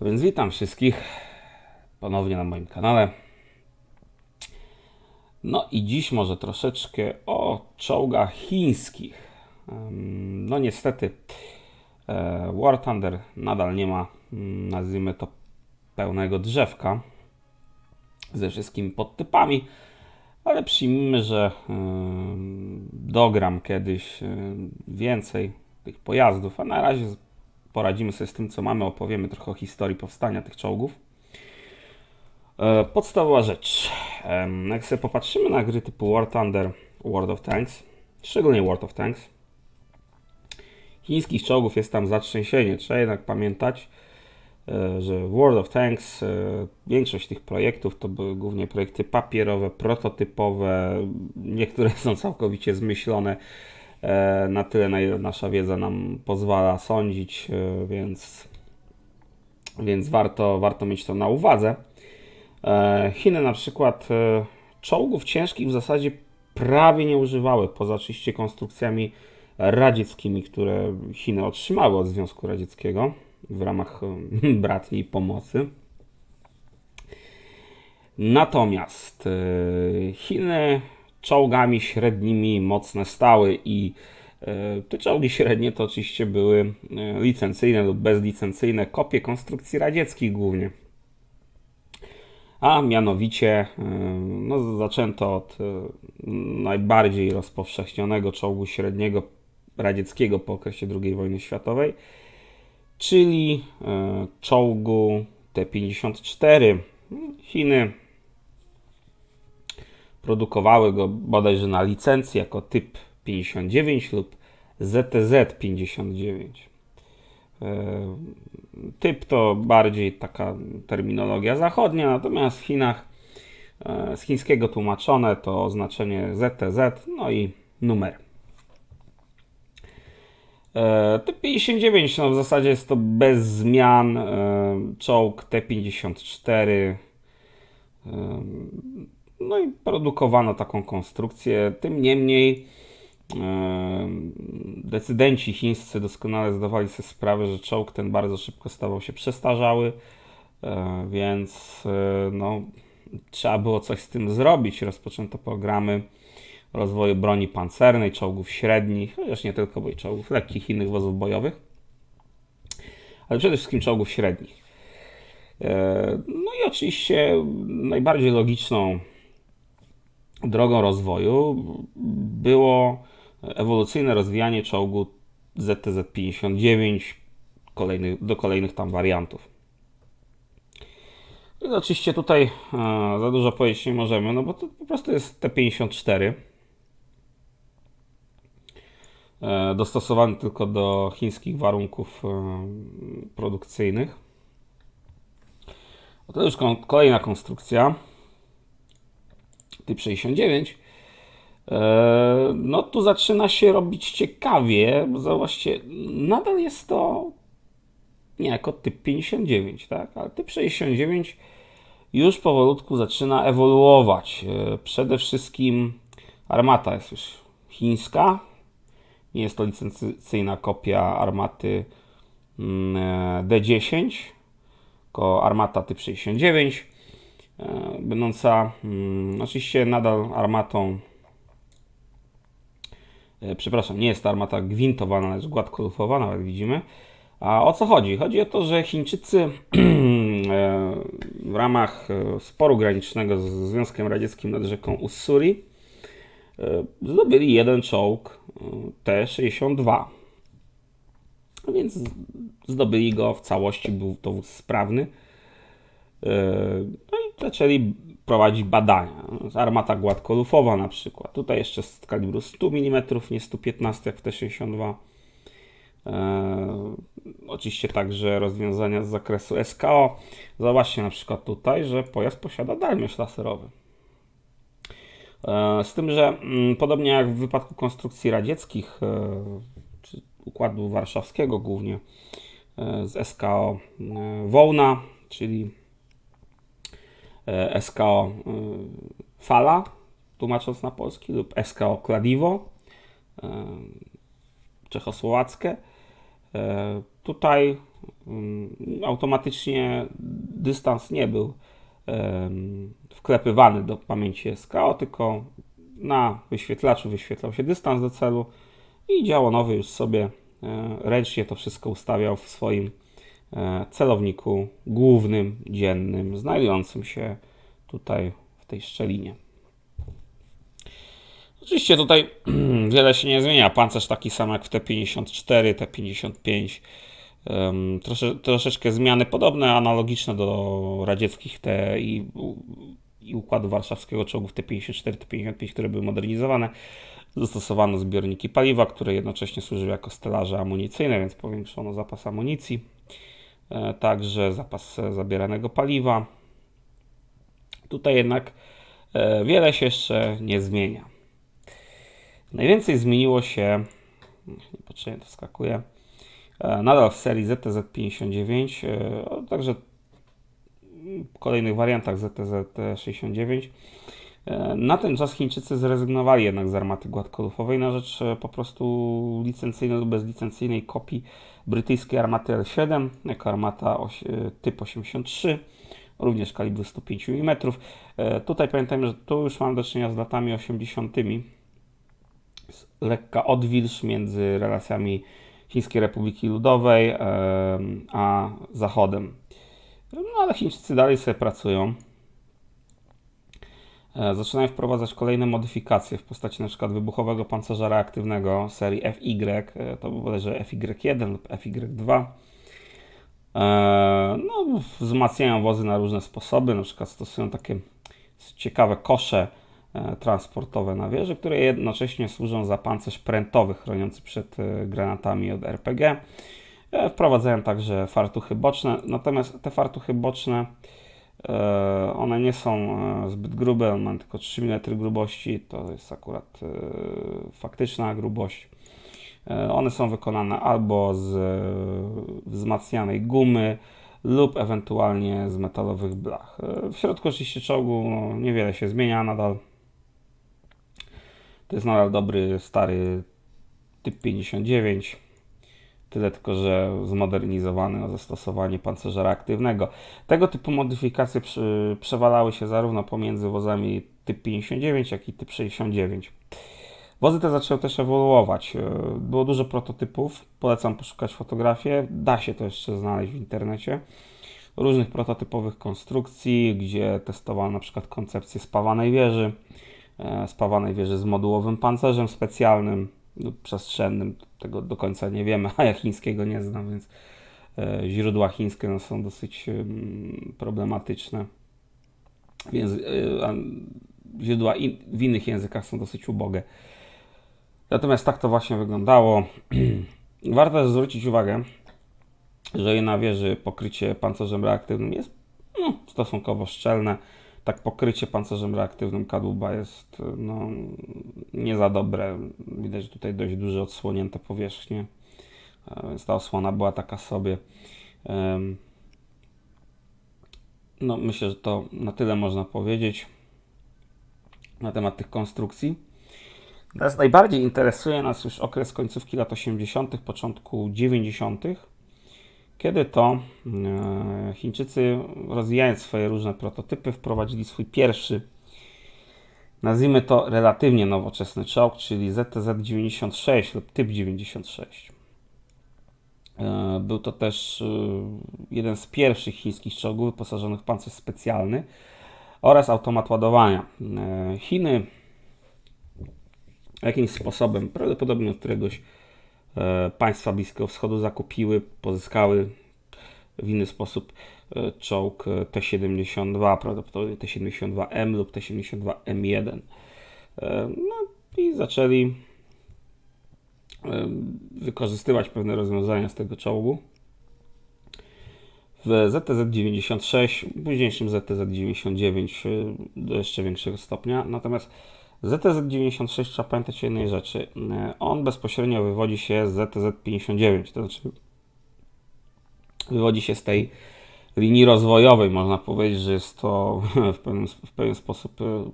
A więc witam wszystkich ponownie na moim kanale. No i dziś może troszeczkę o czołgach chińskich. No niestety e, War Thunder nadal nie ma, mm, nazwijmy to, pełnego drzewka ze wszystkimi podtypami, ale przyjmijmy, że dogram kiedyś więcej tych pojazdów, a na razie poradzimy sobie z tym, co mamy, opowiemy trochę o historii powstania tych czołgów. E, Podstawowa rzecz. Jak sobie popatrzymy na gry typu War Thunder, World of Tanks, szczególnie World of Tanks, chińskich czołgów jest tam zatrzęsienie. Trzeba jednak pamiętać, e, że w World of Tanks e, większość tych projektów to były głównie projekty papierowe, prototypowe, niektóre są całkowicie zmyślone. E, Na tyle na ile nasza wiedza nam pozwala sądzić, e, więc, więc warto, warto mieć to na uwadze. E, Chiny na przykład czołgów ciężkich w zasadzie prawie nie używały, poza oczywiście konstrukcjami radzieckimi, które Chiny otrzymały od Związku Radzieckiego w ramach bratniej pomocy. Natomiast Chiny czołgami średnimi mocne stały i e, te czołgi średnie to oczywiście były e, licencyjne lub bezlicencyjne kopie konstrukcji radzieckich głównie. A mianowicie e, no, zaczęto od najbardziej rozpowszechnionego czołgu średniego radzieckiego po okresie II wojny światowej, czyli czołgu T-54. Chiny produkowały go bodajże na licencji jako typ 59 lub ZTZ 59. E, Typ to bardziej taka terminologia zachodnia, natomiast w Chinach e, z chińskiego tłumaczone to oznaczenie ZTZ, no i numer. Typ 59 no w zasadzie jest to bez zmian e, czołg T-54. No i produkowano taką konstrukcję. Tym niemniej e, decydenci chińscy doskonale zdawali sobie sprawę, że czołg ten bardzo szybko stawał się przestarzały, e, więc e, no, trzeba było coś z tym zrobić. Rozpoczęto programy rozwoju broni pancernej, czołgów średnich, chociaż nie tylko, bo i czołgów lekkich, innych wozów bojowych, ale przede wszystkim czołgów średnich. No i oczywiście najbardziej logiczną drogą rozwoju było ewolucyjne rozwijanie czołgu ZTZ-59 kolejnych, do kolejnych tam wariantów. I oczywiście tutaj e, za dużo powiedzieć nie możemy, no bo to po prostu jest T-54 e, dostosowany tylko do chińskich warunków e, produkcyjnych. To już kolejna konstrukcja. Typ 69. E, No tu zaczyna się robić ciekawie, bo zobaczcie, nadal jest to nie jako typ 59, tak? Ale typ 69 już powolutku zaczyna ewoluować. E, Przede wszystkim armata jest już chińska. Nie jest to licencyjna kopia armaty mm, e, D10, tylko armata typ 69, e, będąca mm, oczywiście nadal armatą E, Przepraszam, nie jest to armata gwintowana, ale jest gładko jak widzimy. A o co chodzi? Chodzi o to, że Chińczycy e, w ramach e, sporu granicznego z Związkiem Radzieckim nad rzeką Ussuri e, zdobyli jeden czołg e, T-62. A więc zdobyli go w całości, był to wóz sprawny. E, No zaczęli prowadzić badania. Armata gładkolufowa na przykład. Tutaj jeszcze z kalibru 100 mm, nie 115 jak w T-62. E, oczywiście także rozwiązania z zakresu SKO. Zobaczcie na przykład tutaj, że pojazd posiada dalmierz laserowy. E, z tym, że mm, podobnie jak w wypadku konstrukcji radzieckich, e, czy układu warszawskiego głównie, e, z SKO e, Wołna, czyli SKO e, Fala, tłumacząc na polski, lub SKO Kladiwo, e, czechosłowackie. E, Tutaj mm, automatycznie dystans nie był wklepywany do pamięci SKO, tylko na wyświetlaczu wyświetlał się dystans do celu i działonowy już sobie e, ręcznie to wszystko ustawiał w swoim e, celowniku głównym, dziennym, znajdującym się tutaj w tej szczelinie. Oczywiście tutaj wiele się nie zmienia. Pancerz taki sam jak w T54, T55. Um, trosze, troszeczkę zmiany podobne, analogiczne do radzieckich T i, i układu warszawskiego czołgów T54, T55, które były modernizowane. Zastosowano zbiorniki paliwa, które jednocześnie służyły jako stelaże amunicyjne, więc powiększono zapas amunicji. E, także zapas zabieranego paliwa. Tutaj jednak e, wiele się jeszcze nie zmienia. Najwięcej zmieniło się, niepotrzebnie to wskakuje, e, nadal w serii ZTZ59, e, a także w kolejnych wariantach ZTZ69. E, Na ten czas Chińczycy zrezygnowali jednak z armaty gładkolufowej na rzecz po prostu licencyjnej lub bezlicencyjnej kopii brytyjskiej armaty L7 jako armata e, typ 83, również kalibru 105 mm. E, Tutaj pamiętajmy, że tu już mamy do czynienia z latami 80 jest lekka odwilż między relacjami Chińskiej Republiki Ludowej em, a Zachodem. No ale Chińczycy dalej sobie pracują. E, Zaczynają wprowadzać kolejne modyfikacje w postaci np. wybuchowego pancerza reaktywnego serii FY, e, to bodajże FY1 lub FY2. E, No, wzmacniają wozy na różne sposoby, przykład stosują takie ciekawe kosze transportowe na wieży, które jednocześnie służą za pancerz prętowy chroniący przed granatami od RPG. Wprowadzają także fartuchy boczne, natomiast te fartuchy boczne one nie są e, zbyt grube, one mają tylko 3 mm grubości, to jest akurat e, faktyczna grubość. E, One są wykonane albo z e, wzmacnianej gumy lub ewentualnie z metalowych blach. E, W środku oczywiście czołgu no, niewiele się zmienia nadal. To jest nadal dobry, stary typ 59. Tyle tylko, że zmodernizowany o zastosowanie pancerza reaktywnego. Tego typu modyfikacje przy, przewalały się zarówno pomiędzy wozami typ 59, jak i typ 69. Wozy te zaczęły też ewoluować. E, Było dużo prototypów. Polecam poszukać fotografie. Da się to jeszcze znaleźć w internecie. Różnych prototypowych konstrukcji, gdzie testowano na przykład koncepcję spawanej wieży, e, spawanej wieży z modułowym pancerzem specjalnym przestrzennym. Tego do końca nie wiemy, a ja chińskiego nie znam, więc e, źródła chińskie no, są dosyć problematyczne. Więc e, źródła in, w innych językach są dosyć ubogie. Natomiast tak to właśnie wyglądało. Warto też zwrócić uwagę, że na wieży pokrycie pancerzem reaktywnym jest no, stosunkowo szczelne. Tak pokrycie pancerzem reaktywnym kadłuba jest no, nie za dobre. Widać, tutaj dość duże odsłonięte powierzchnie, a więc ta osłona była taka sobie. No, myślę, że to na tyle można powiedzieć na temat tych konstrukcji. Teraz najbardziej interesuje nas już okres końcówki lat 80., początku 90., kiedy to e, Chińczycy, rozwijając swoje różne prototypy, wprowadzili swój pierwszy, nazwijmy to relatywnie nowoczesny czołg, czyli ZTZ-96 lub typ 96. E, Był to też e, jeden z pierwszych chińskich czołgów wyposażonych w pancerz specjalny oraz automat ładowania. Chiny jakimś sposobem, prawdopodobnie od któregoś państwa Bliskiego Wschodu zakupiły, pozyskały w inny sposób e, czołg e, T-72, prawdopodobnie T-72M lub T-72M1. E, No i zaczęli e, wykorzystywać pewne rozwiązania z tego czołgu. W ZTZ-96, późniejszym ZTZ-99 e, do jeszcze większego stopnia. Natomiast ZTZ-96 trzeba pamiętać o jednej rzeczy. E, On bezpośrednio wywodzi się z ZTZ-59, to znaczy wywodzi się z tej linii rozwojowej. Można powiedzieć, że jest to w pewien, w pewien sposób e,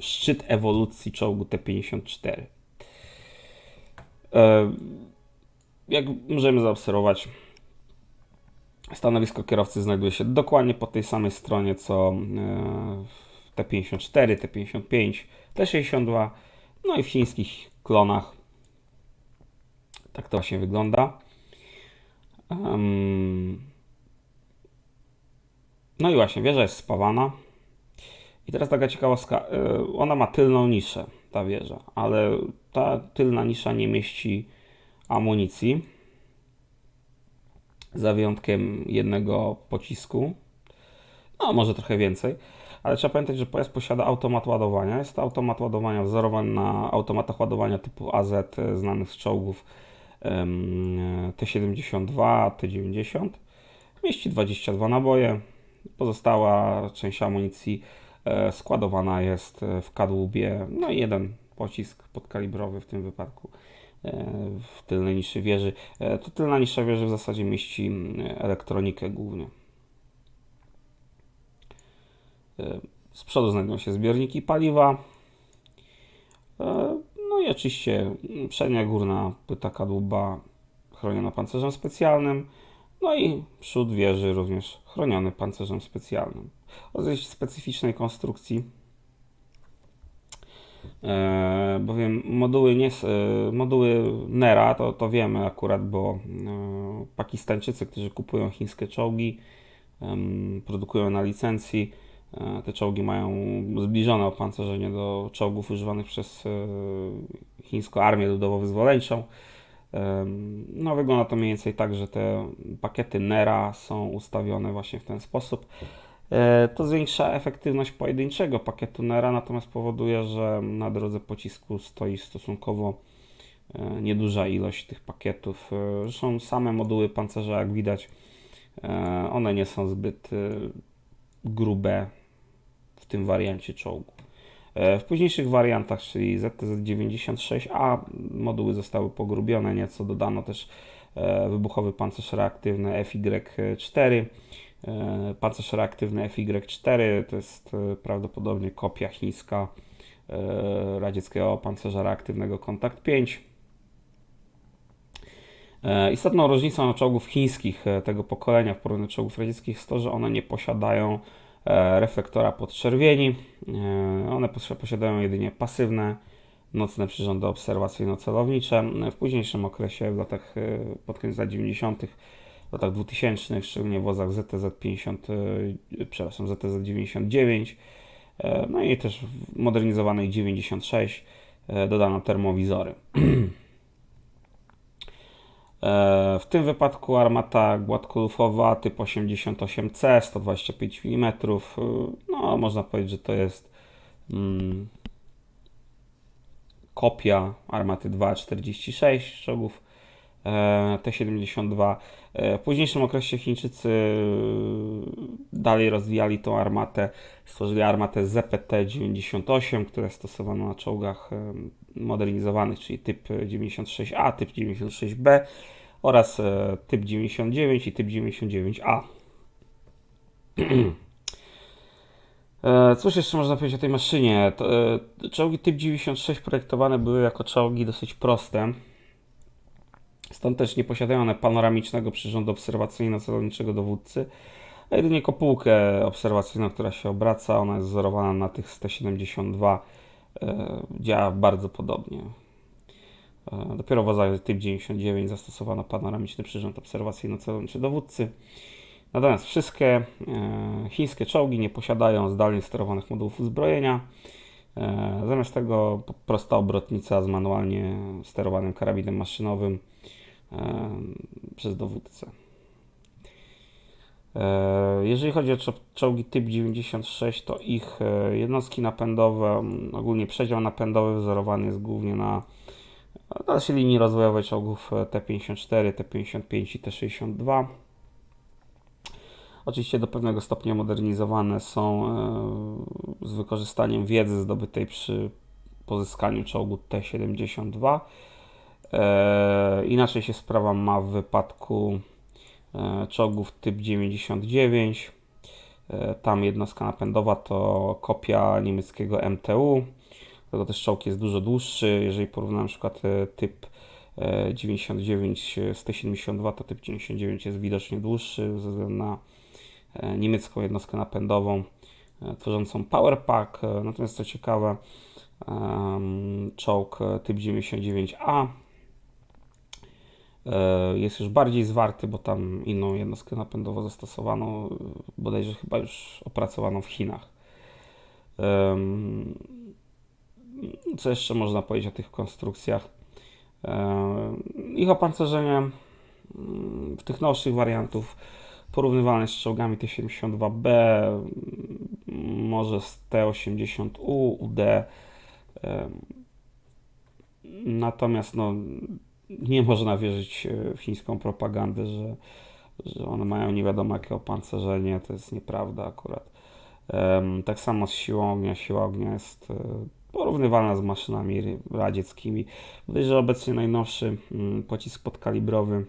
szczyt ewolucji czołgu T-54. E, jak możemy zaobserwować, stanowisko kierowcy znajduje się dokładnie po tej samej stronie co T54, T55, T62, no i w chińskich klonach. Tak to właśnie wygląda. No i właśnie, wieża jest spawana. I teraz taka ciekawostka. e, Ona ma tylną niszę, ta wieża, ale ta tylna nisza nie mieści amunicji. Za wyjątkiem jednego pocisku. No, może trochę więcej. Ale trzeba pamiętać, że pojazd posiada automat ładowania. Jest to automat ładowania wzorowany na automatach ładowania typu AZ e, znanych z czołgów em, T72, T90. Mieści 22 naboje. Pozostała część amunicji e, składowana jest e, w kadłubie. No i jeden pocisk podkalibrowy w tym wypadku e, w tylnej niszy wieży. E, To tylna nisza wieży w zasadzie mieści mm, elektronikę głównie. E, Z przodu znajdują się zbiorniki paliwa. E, No i oczywiście przednia górna płyta kadłuba chroniona pancerzem specjalnym. No i przód wieży również chroniony pancerzem specjalnym. O dość specyficznej konstrukcji, e, bowiem moduły, nie, moduły Nera, to, to wiemy akurat, bo Pakistańczycy, którzy kupują chińskie czołgi, produkują na licencji, te czołgi mają zbliżone opancerzenie do czołgów używanych przez e, chińską Armię Ludowo-Wyzwoleńczą. Em, No, wygląda to mniej więcej tak, że te pakiety Nera są ustawione właśnie w ten sposób. E, To zwiększa efektywność pojedynczego pakietu Nera, natomiast powoduje, że na drodze pocisku stoi stosunkowo e, nieduża ilość tych pakietów. E, Zresztą same moduły pancerza, jak widać, e, one nie są zbyt e, grube tym wariancie czołgu. E, W późniejszych wariantach, czyli ZTZ-96A, moduły zostały pogrubione nieco, dodano też e, wybuchowy pancerz reaktywny FY4. E, Pancerz reaktywny FY4 to jest prawdopodobnie kopia chińska radzieckiego pancerza reaktywnego Kontakt 5. E, Istotną różnicą czołgów chińskich tego pokolenia w porównaniu do czołgów radzieckich jest to, że one nie posiadają reflektora podczerwieni. E, One pos- posiadają jedynie pasywne nocne przyrządy obserwacyjno-celownicze. W późniejszym okresie, w latach, e, pod koniec lat 90., w latach 2000, szczególnie w wozach ZTZ-50, e, przepraszam, ZTZ-99, e, no i też w modernizowanej 96 e, dodano termowizory. E, W tym wypadku armata gładkolufowa typ 88C, 125 mm. No, można powiedzieć, że to jest mm, kopia armaty 2.46 czołgów e, T-72. E, W późniejszym okresie Chińczycy dalej rozwijali tą armatę, stworzyli armatę ZPT-98, która jest stosowana na czołgach modernizowanych, czyli typ 96A, typ 96B oraz e, typ 99 i typ 99A. E, Cóż jeszcze można powiedzieć o tej maszynie? E, Czołgi typ 96 projektowane były jako czołgi dosyć proste. Stąd też nie posiadają one panoramicznego przyrządu obserwacyjno-celowniczego dowódcy, a jedynie kopułkę obserwacyjną, która się obraca. Ona jest wzorowana na tych 172. E, Działa bardzo podobnie. E, Dopiero w wozach typ 99 zastosowano panoramiczny przyrząd obserwacyjno-celowniczy dowódcy. Natomiast wszystkie e, chińskie czołgi nie posiadają zdalnie sterowanych modułów uzbrojenia. Zamiast tego prosta obrotnica z manualnie sterowanym karabinem maszynowym przez dowódcę. E, Jeżeli chodzi o czo- czołgi typ 96, to ich e, jednostki napędowe, ogólnie przedział napędowy wzorowany jest głównie na dalszej linii rozwojowej czołgów e, T-54, T-55 i T-62. Oczywiście do pewnego stopnia modernizowane są e, z wykorzystaniem wiedzy zdobytej przy pozyskaniu czołgu T-72. E, Inaczej się sprawa ma w wypadku e, czołgów typ 99. E, Tam jednostka napędowa to kopia niemieckiego MTU. Dlatego też czołg jest dużo dłuższy. Jeżeli porównamy na przykład e, typ e, 99 172 to typ 99 jest widocznie dłuższy ze względu na e, niemiecką jednostkę napędową e, tworzącą Powerpack. E, Natomiast co ciekawe, czołg e, typ 99A e, jest już bardziej zwarty, bo tam inną jednostkę napędową zastosowano, e, bodajże chyba już opracowano w Chinach. Co jeszcze można powiedzieć o tych konstrukcjach? E, Ich opancerzenie mm, w tych nowszych wariantów porównywalne z czołgami T-72B, mm, może z T-80U, UD. em, Natomiast no, nie można wierzyć e, w chińską propagandę, że, że one mają nie wiadomo jakie opancerzenie. To jest nieprawda akurat. Tak samo z siłą ognia. Siła ognia jest e, porównywalna z maszynami radzieckimi. Bodajże obecnie najnowszy mm, pocisk podkalibrowy,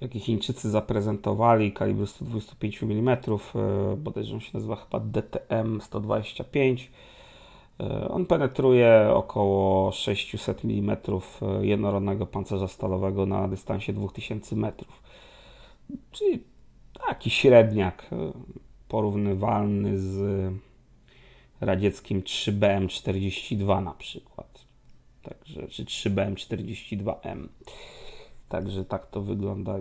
jaki Chińczycy zaprezentowali, kalibru 125 mm, e, bodajże on się nazywa chyba DTM 125. E, On penetruje około 600 mm jednorodnego pancerza stalowego na dystansie 2000 metrów. Czyli taki średniak e, porównywalny z radzieckim 3BM42 na przykład. Także, czy 3BM42M. Także tak to wygląda.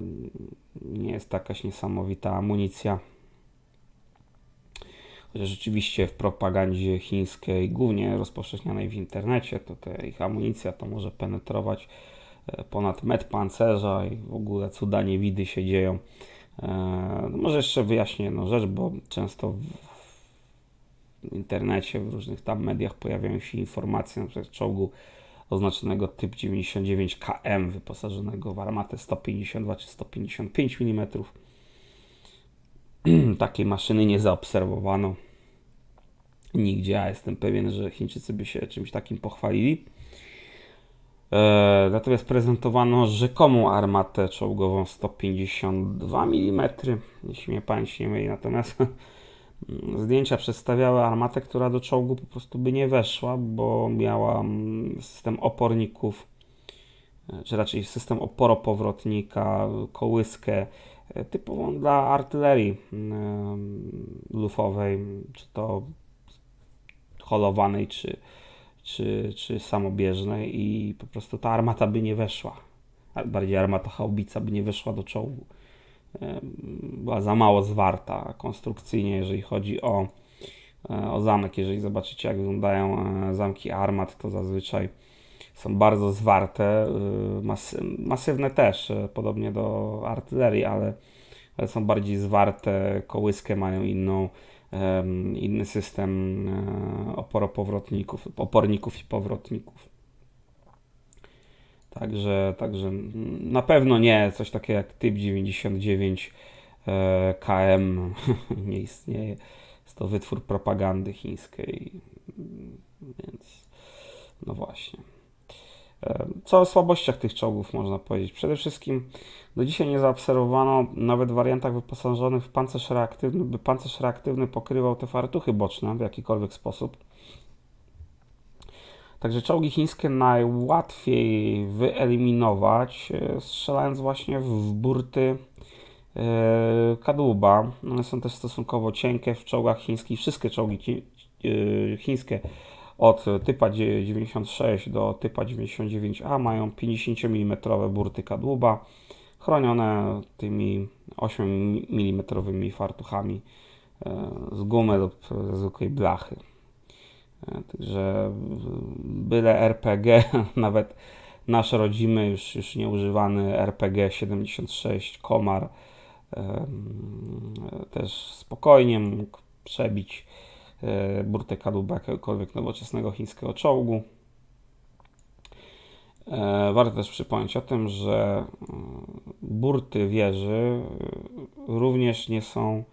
Nie jest to jakaś niesamowita amunicja. Rzeczywiście w propagandzie chińskiej, głównie rozpowszechnianej w internecie, to ta ich amunicja to może penetrować e, ponad metr pancerza i w ogóle cuda niewidy się dzieją. E, no Może jeszcze wyjaśnię jedną rzecz, bo często w internecie, w różnych tam mediach pojawiają się informacje na przykład czołgu oznaczonego typ 99 KM, wyposażonego w armatę 152 czy 155 mm. Takiej maszyny nie zaobserwowano nigdzie, a jestem pewien, że Chińczycy by się czymś takim pochwalili. E, natomiast prezentowano rzekomą armatę czołgową 152 mm, jeśli mnie pamięć nie myli. Natomiast zdjęcia przedstawiały armatę, która do czołgu po prostu by nie weszła, bo miała mm, system oporników, e, czy raczej system oporopowrotnika, kołyskę e, typową dla artylerii mm, lufowej, czy to holowanej, czy, czy, czy samobieżnej i po prostu ta armata by nie weszła. Bardziej armata haubica by nie weszła do czołgu. Była za mało zwarta konstrukcyjnie, jeżeli chodzi o, e, o zamek. Jeżeli zobaczycie, jak wyglądają e, zamki armat, to zazwyczaj są bardzo zwarte, masy, masywne też, e, podobnie do artylerii, ale, ale są bardziej zwarte, kołyskę mają inną, inny system e, oporopowrotników, oporników i powrotników. Także, także na pewno nie coś takiego jak typ 99 e, KM nie istnieje. Jest to wytwór propagandy chińskiej, więc no właśnie. Co o słabościach tych czołgów można powiedzieć? Przede wszystkim do dzisiaj nie zaobserwowano nawet w wariantach wyposażonych w pancerz reaktywny, by pancerz reaktywny pokrywał te fartuchy boczne w jakikolwiek sposób. Także czołgi chińskie najłatwiej wyeliminować, e, strzelając właśnie w burty e, kadłuba. One są też stosunkowo cienkie w czołgach chińskich. Wszystkie czołgi e, chińskie od typa dzie- 96 do typa 99A mają 50 mm burty kadłuba, chronione tymi 8 mm fartuchami e, z gumy lub ze zwykłej blachy. E, Także byle RPG, nawet nasz rodzimy, już, już nieużywany RPG 76 Komar em, też spokojnie mógł przebić e, burtę kadłuba jakiegokolwiek nowoczesnego chińskiego czołgu. E, Warto też przypomnieć o tym, że mm, burty wieży e, również nie są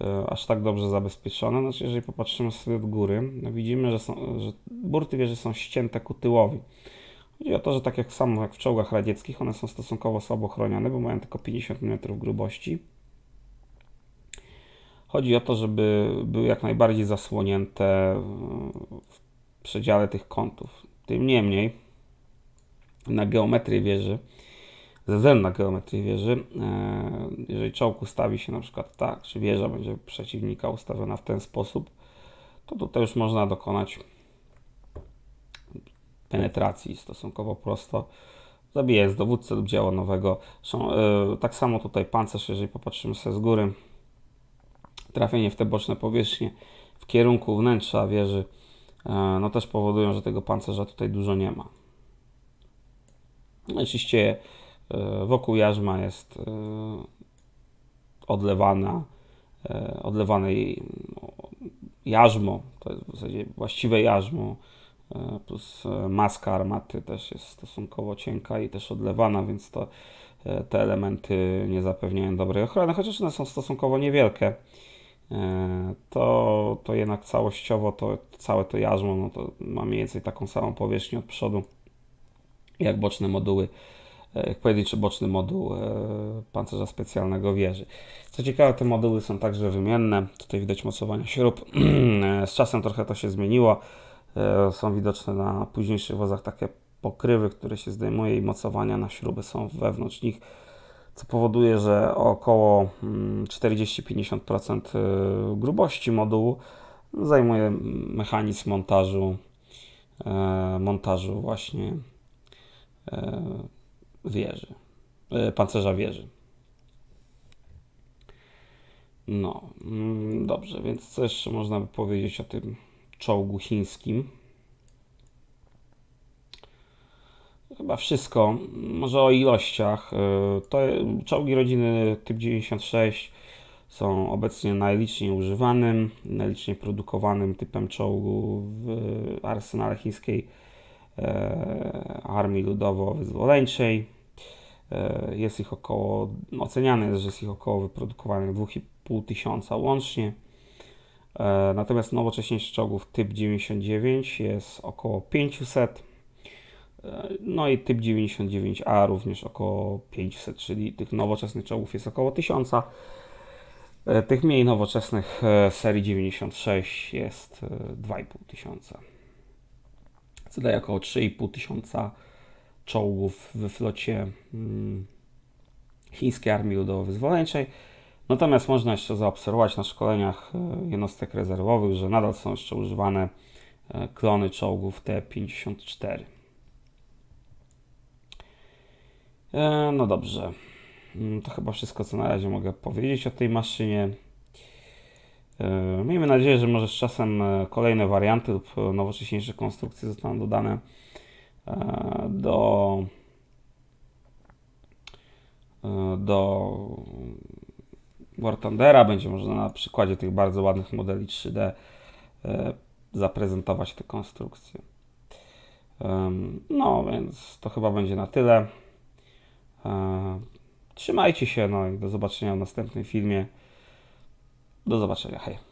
e, aż tak dobrze zabezpieczone. Znaczy, jeżeli popatrzymy sobie od góry, no widzimy, że, są, że burty wieży są ścięte ku tyłowi. Chodzi o to, że tak jak samo jak w czołgach radzieckich, one są stosunkowo słabo chronione, bo mają tylko 50 mm grubości. Chodzi o to, żeby były jak najbardziej zasłonięte e, w przedziale tych kątów. Tym niemniej, na geometrię wieży, ze względu na geometrię wieży, e, jeżeli czołg ustawi się na przykład tak, czy wieża będzie przeciwnika ustawiona w ten sposób, to tutaj już można dokonać penetracji stosunkowo prosto, zabijając dowódcę lub dzieło nowego. E, tak samo tutaj pancerz, jeżeli popatrzymy sobie z góry, trafienie w te boczne powierzchnie w kierunku wnętrza wieży, e, no też powodują, że tego pancerza tutaj dużo nie ma. No oczywiście e, wokół jarzma jest e, odlewana, odlewane no, jarzmo, to jest w zasadzie właściwe jarzmo, plus maska armaty też jest stosunkowo cienka i też odlewana, więc to, te elementy nie zapewniają dobrej ochrony, chociaż one są stosunkowo niewielkie. E, To, to jednak całościowo to całe to jarzmo no to ma mniej więcej taką samą powierzchnię od przodu jak boczne moduły, e, jak pojedynczy boczny moduł e, pancerza specjalnego wieży. Co ciekawe, te moduły są także wymienne. Tutaj widać mocowania śrub. Z czasem trochę to się zmieniło. Są widoczne na późniejszych wozach takie pokrywy, które się zdejmuje i mocowania na śruby są wewnątrz nich, co powoduje, że około mm, 40-50% e, grubości modułu zajmuje mechanizm montażu, e, montażu właśnie e, wieży, e, pancerza wieży. No, mm, dobrze, więc co jeszcze można by powiedzieć o tym czołgu chińskim? Chyba wszystko. Może o ilościach. E, To czołgi rodziny typ 96 są obecnie najliczniej używanym, najliczniej produkowanym typem czołgu w arsenale chińskiej e, Armii Ludowo-Wyzwoleńczej. E, Jest ich około, oceniane jest, że jest ich około wyprodukowanych 2,5 tysiąca łącznie. E, Natomiast nowocześniejszych czołgów typ 99 jest około 500. E, No i typ 99A również około 500, czyli tych nowoczesnych czołgów jest około 1000. E, Tych mniej nowoczesnych e, serii 96 jest e, 2,5 tysiąca. Co daje około 3,5 tysiąca czołgów we flocie mm, chińskiej armii ludowo-wyzwoleńczej. Natomiast można jeszcze zaobserwować na szkoleniach e, jednostek rezerwowych, że nadal są jeszcze używane e, klony czołgów T-54. E, No dobrze. Mm, To chyba wszystko, co na razie mogę powiedzieć o tej maszynie. E, Miejmy nadzieję, że może z czasem e, kolejne warianty lub e, nowocześniejsze konstrukcje zostaną dodane e, do e, do War Thundera. Będzie można na przykładzie tych bardzo ładnych modeli 3D e, zaprezentować te konstrukcje. No, więc to chyba będzie na tyle. Trzymajcie się, no i do zobaczenia w następnym filmie. Do zobaczenia, hej.